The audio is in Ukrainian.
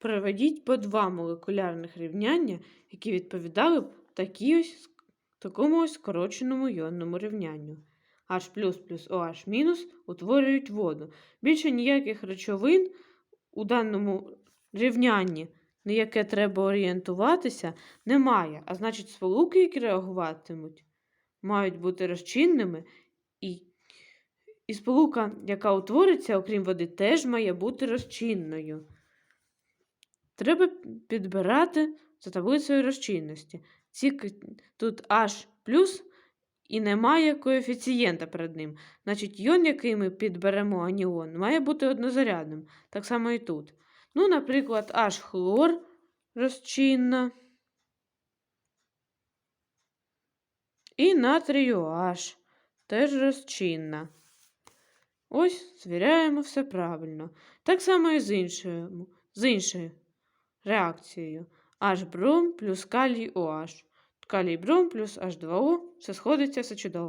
Проведіть по два молекулярних рівняння, які відповідали б такій ось, такому ось скороченому йонному рівнянню. H плюс OH утворюють воду. Більше ніяких речовин у даному рівнянні, на яке треба орієнтуватися, немає. А значить, сполуки, які реагуватимуть, мають бути розчинними, і, і сполука, яка утвориться, окрім води, теж має бути розчинною. Треба підбирати за таблицею розчинності. Тут H плюс і немає коефіцієнта перед ним. Значить, йон, який ми підберемо аніон, має бути однозарядним. Так само і тут. Ну, наприклад, H хлор розчинна. І натрію H теж розчинна. Ось звіряємо все правильно. Так само і з іншою, з іншою реакцією. H бром плюс калій OH. Калій бром плюс H2O. Все сходиться, все чудово.